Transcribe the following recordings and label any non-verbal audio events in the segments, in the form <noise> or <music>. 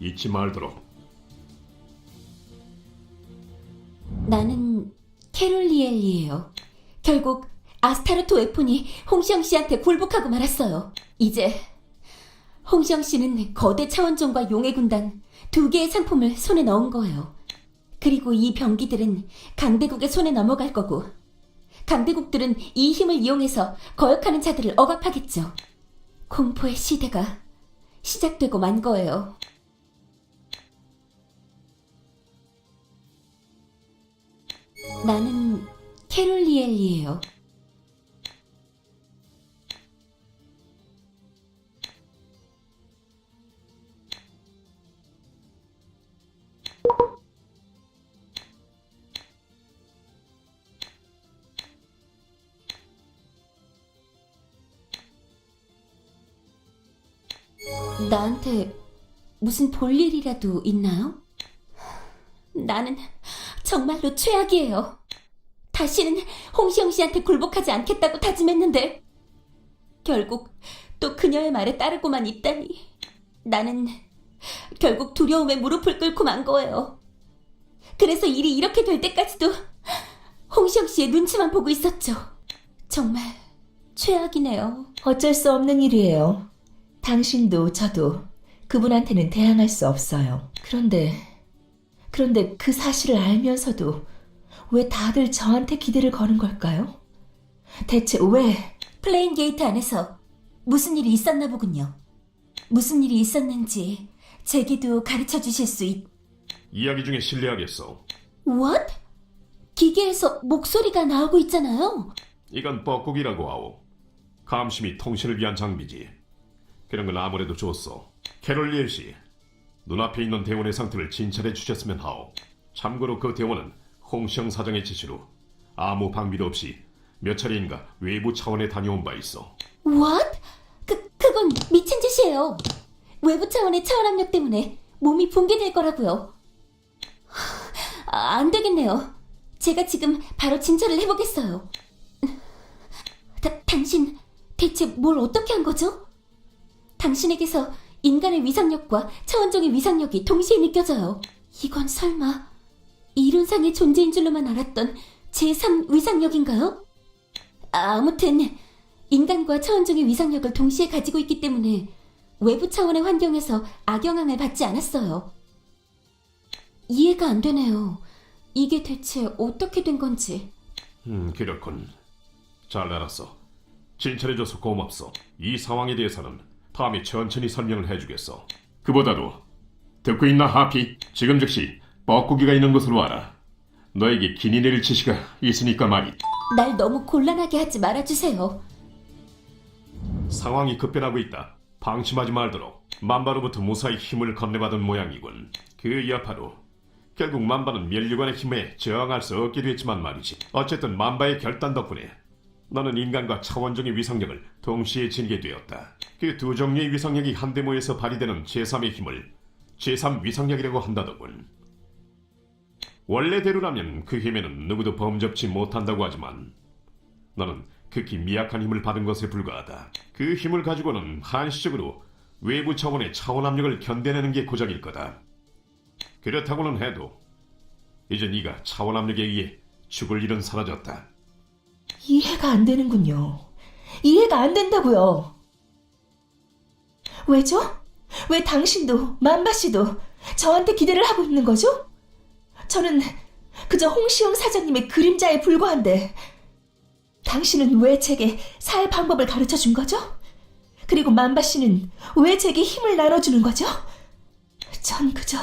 잊지 말도록. 나는 캐롤리엘이에요. 결국 아스타르토 웨폰이 홍시영 씨한테 굴복하고 말았어요. 이제 홍시영 씨는 거대 차원종과 용의 군단 두 개의 상품을 손에 넣은 거예요. 그리고 이 병기들은 강대국의 손에 넘어갈 거고 강대국들은 이 힘을 이용해서 거역하는 자들을 억압하겠죠. 공포의 시대가 시작되고 만 거예요. 나는 캐롤리엘이에요. 나한테 무슨 볼 일이라도 있나요? 나는 정말로 최악이에요. 다시는 홍시영 씨한테 굴복하지 않겠다고 다짐했는데 결국 또 그녀의 말에 따르고만 있다니 나는 결국 두려움에 무릎을 꿇고 만 거예요. 그래서 일이 이렇게 될 때까지도 홍시영 씨의 눈치만 보고 있었죠. 정말 최악이네요. 어쩔 수 없는 일이에요. 당신도 저도 그분한테는 대항할 수 없어요. 그런데, 그런데 그 사실을 알면서도 왜 다들 저한테 기대를 거는 걸까요? 대체 왜? 플레인 게이트 안에서 무슨 일이 있었나 보군요. 무슨 일이 있었는지 제게도 가르쳐 주실 수 있... 이야기 중에 신뢰하겠어. What? 기계에서 목소리가 나오고 있잖아요. 이건 뻐꾸기라고 하오. 감시 및 통신을 위한 장비지. 그런 건 아무래도 좋소. 캐롤리엘 씨, 눈앞에 있는 대원의 상태를 진찰해 주셨으면 하오. 참고로 그 대원은 홍시영 사장의 지시로 아무 방비도 없이 몇 차례인가 외부 차원에 다녀온 바 있어. What? 그, 그건 미친 짓이에요. 외부 차원의 차원 압력 때문에 몸이 붕괴될 거라고요. 아, 안 되겠네요. 제가 지금 바로 진찰을 해보겠어요. 다, 당신 대체 뭘 어떻게 한 거죠? 당신에게서 인간의 위상력과 차원종의 위상력이 동시에 느껴져요. 이건 설마 이론상의 존재인 줄로만 알았던 제3 위상력인가요? 아무튼 인간과 차원종의 위상력을 동시에 가지고 있기 때문에 외부 차원의 환경에서 악영향을 받지 않았어요. 이해가 안 되네요. 이게 대체 어떻게 된 건지. 음, 그렇군. 잘 알았어. 진찰해줘서 고맙소. 이 상황에 대해서는 다음에 천천히 설명을 해주겠어. 그보다도 듣고 있나 하피? 지금 즉시 뻐꾸기가 있는 곳으로 와라. 너에게 기니 내릴 지시가 있으니까 말이. 날 너무 곤란하게 하지 말아주세요. 상황이 급변하고 있다. 방심하지 말도록. 만바로부터 무사히 힘을 건네받은 모양이군. 그 여파로 결국 만바는 멸류관의 힘에 저항할 수 없게 됐지만 말이지. 어쨌든 만바의 결단 덕분에 너는 인간과 차원종의 위상력을 동시에 지니게 되었다. 그 두 종류의 위상력이 한데 모여서 발휘되는 제3의 힘을 제3 위상력이라고 한다더군. 원래대로라면 그 힘에는 누구도 범접치 못한다고 하지만 너는 극히 미약한 힘을 받은 것에 불과하다. 그 힘을 가지고는 한시적으로 외부 차원의 차원 압력을 견뎌내는 게 고작일 거다. 그렇다고는 해도 이제 네가 차원 압력에 의해 죽을 일은 사라졌다. 이해가 안 되는군요. 이해가 안 된다고요. 왜죠? 왜 당신도 만바 씨도 저한테 기대를 하고 있는 거죠? 저는 그저 홍시영 사장님의 그림자에 불과한데 당신은 왜 제게 살 방법을 가르쳐 준 거죠? 그리고 만바 씨는 왜 제게 힘을 나눠주는 거죠? 전 그저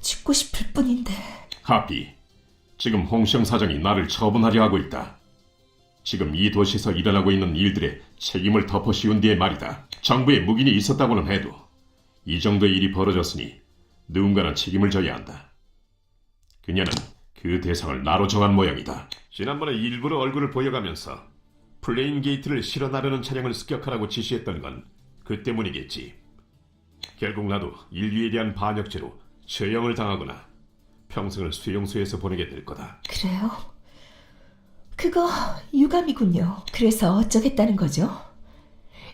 죽고 싶을 뿐인데. 하피, 지금 홍시영 사장이 나를 처분하려 하고 있다. 지금 이 도시에서 일어나고 있는 일들의 책임을 덮어 씌운 뒤에 말이다. 정부에 묵인이 있었다고는 해도 이 정도의 일이 벌어졌으니 누군가는 책임을 져야 한다. 그녀는 그 대상을 나로 정한 모양이다. 지난번에 일부러 얼굴을 보여가면서 플레인 게이트를 실어 나르는 차량을 습격하라고 지시했던 건 그 때문이겠지. 결국 나도 인류에 대한 반역죄로 처형을 당하거나 평생을 수용소에서 보내게 될 거다. 그래요? 그거 유감이군요. 그래서 어쩌겠다는 거죠?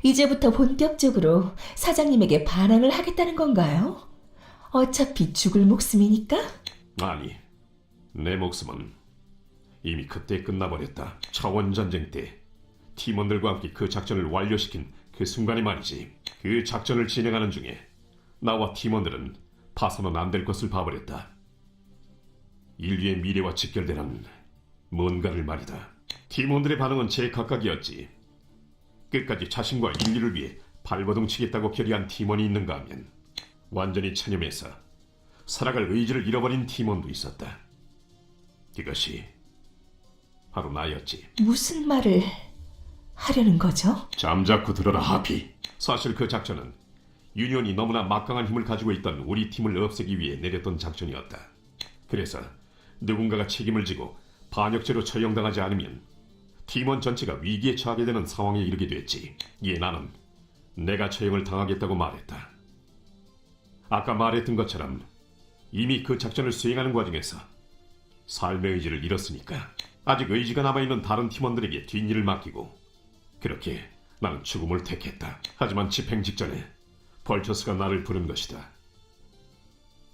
이제부터 본격적으로 사장님에게 반항을 하겠다는 건가요? 어차피 죽을 목숨이니까? 아니, 내 목숨은 이미 그때 끝나버렸다. 차원 전쟁 때 팀원들과 함께 그 작전을 완료시킨 그 순간이 말이지. 그 작전을 진행하는 중에 나와 팀원들은 파손은 안 될 것을 봐버렸다. 인류의 미래와 직결되는 뭔가를 말이다. 팀원들의 반응은 제각각이었지. 끝까지 자신과 인류를 위해 발버둥 치겠다고 결의한 팀원이 있는가 하면 완전히 체념해서 살아갈 의지를 잃어버린 팀원도 있었다. 그것이 바로 나였지. 무슨 말을 하려는 거죠? 잠자코 들어라 하피. 사실 그 작전은 유니온이 너무나 막강한 힘을 가지고 있던 우리 팀을 없애기 위해 내렸던 작전이었다. 그래서 누군가가 책임을 지고 반역죄로 처형당하지 않으면 팀원 전체가 위기에 처하게 되는 상황에 이르게 됐지. 이에 나는 내가 처형을 당하겠다고 말했다. 아까 말했던 것처럼 이미 그 작전을 수행하는 과정에서 삶의 의지를 잃었으니까 아직 의지가 남아있는 다른 팀원들에게 뒷일을 맡기고 그렇게 나는 죽음을 택했다. 하지만 집행 직전에 벌처스가 나를 부른 것이다.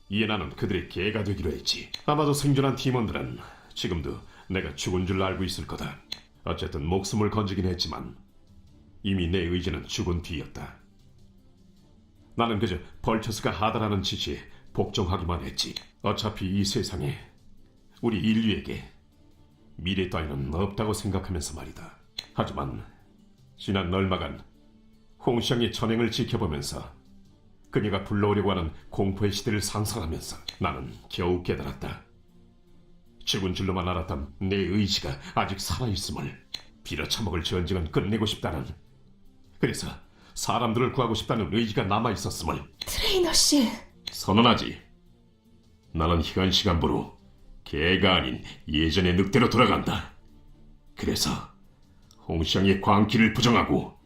이에 나는 그들의 개가 되기로 했지. 아마도 생존한 팀원들은 지금도 내가 죽은 줄 알고 있을 거다. 어쨌든 목숨을 건지긴 했지만 이미 내 의지는 죽은 뒤였다. 나는 그저 벌처스가 하다라는 지시에 복종하기만 했지. 어차피 이 세상에 우리 인류에게 미래 따위는 없다고 생각하면서 말이다. 하지만 지난 얼마간 홍시영의 전행을 지켜보면서 그녀가 불러오려고 하는 공포의 시대를 상상하면서 나는 겨우 깨달았다. 죽은 줄로만 알았던 내 의지가 아직 살아있음을 빌어쳐먹을 전쟁은 끝내고 싶다는 그래서 사람들을 구하고 싶다는 의지가 남아있었음을 트레이너 씨, 선언하지. 나는 희간 시간부로 개가 아닌 예전의 늑대로 돌아간다. 그래서 홍시영의 광기를 부정하고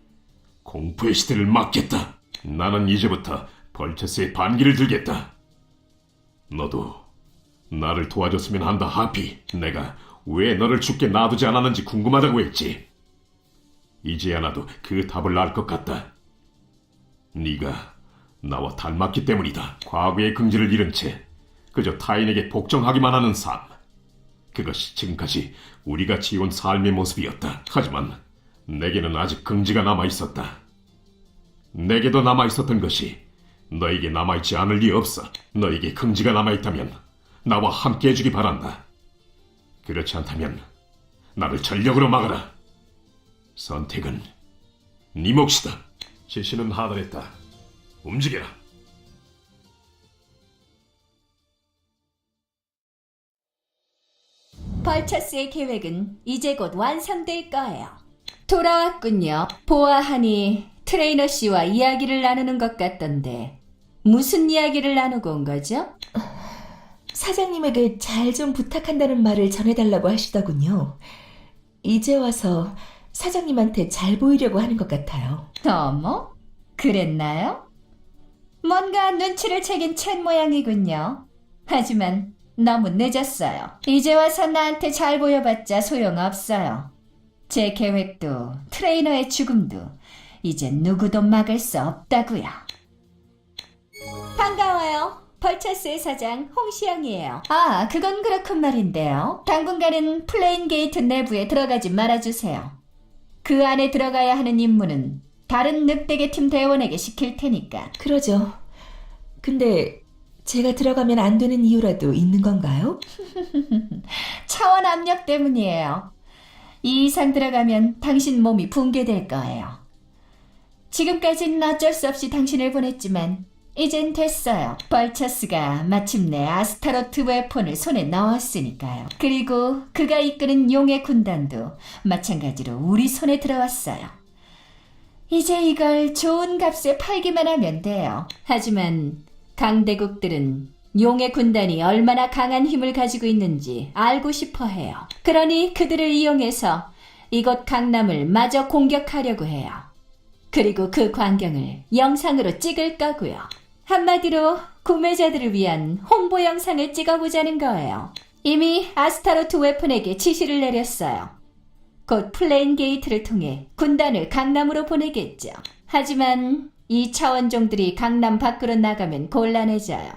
공포의 시대를 막겠다. 나는 이제부터 벌처스의 반기를 들겠다. 너도 나를 도와줬으면 한다, 하피. 내가 왜 너를 죽게 놔두지 않았는지 궁금하다고 했지. 이제야 나도 그 답을 알 것 같다. 네가 나와 닮았기 때문이다. 과거의 긍지를 잃은 채 그저 타인에게 복종하기만 하는 삶. 그것이 지금까지 우리가 지어온 삶의 모습이었다. 하지만 내게는 아직 긍지가 남아 있었다. 내게도 남아 있었던 것이 너에게 남아 있지 않을 리 없어. 너에게 긍지가 남아 있다면 나와 함께 해주기 바란다. 그렇지 않다면 나를 전력으로 막아라. 선택은 네 몫이다. 지시는 하달했다. 움직여라. 벌처스의 계획은 이제 곧 완성될 거예요. 돌아왔군요. 보아하니 트레이너 씨와 이야기를 나누는 것 같던데 무슨 이야기를 나누고 온 거죠? 사장님에게 잘 좀 부탁한다는 말을 전해달라고 하시더군요. 이제 와서 사장님한테 잘 보이려고 하는 것 같아요. 어머, 그랬나요? 뭔가 눈치를 채긴 chen 모양이군요. 하지만 너무 늦었어요. 이제 와서 나한테 잘 보여봤자 소용없어요. 제 계획도 트레이너의 죽음도 이제 누구도 막을 수 없다고요. 반가워요. 벌처스의 사장 홍시영이에요. 아, 그건 그렇군 말인데요. 당분간은 플레인 게이트 내부에 들어가지 말아주세요. 그 안에 들어가야 하는 임무는 다른 늑대계 팀 대원에게 시킬 테니까. 그러죠. 근데 제가 들어가면 안 되는 이유라도 있는 건가요? <laughs> 차원 압력 때문이에요. 이 이상 들어가면 당신 몸이 붕괴될 거예요. 지금까지는 어쩔 수 없이 당신을 보냈지만 이젠 됐어요. 벌처스가 마침내 아스타로트 웨폰을 손에 넣었으니까요. 그리고 그가 이끄는 용의 군단도 마찬가지로 우리 손에 들어왔어요. 이제 이걸 좋은 값에 팔기만 하면 돼요. 하지만 강대국들은 용의 군단이 얼마나 강한 힘을 가지고 있는지 알고 싶어 해요. 그러니 그들을 이용해서 이곳 강남을 마저 공격하려고 해요. 그리고 그 광경을 영상으로 찍을 거고요. 한마디로 구매자들을 위한 홍보 영상을 찍어보자는 거예요. 이미 아스타로트 웨폰에게 지시를 내렸어요. 곧 플레인 게이트를 통해 군단을 강남으로 보내겠죠. 하지만 이 차원종들이 강남 밖으로 나가면 곤란해져요.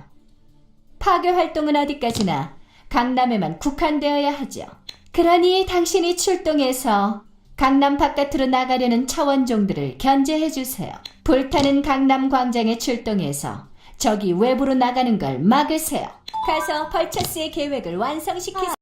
파괴 활동은 어디까지나 강남에만 국한되어야 하죠. 그러니 당신이 출동해서 강남 바깥으로 나가려는 차원종들을 견제해 주세요. 불타는 강남 광장에 출동해서 적이 외부로 나가는 걸 막으세요. 가서 벌처스의 계획을 완성시키세요.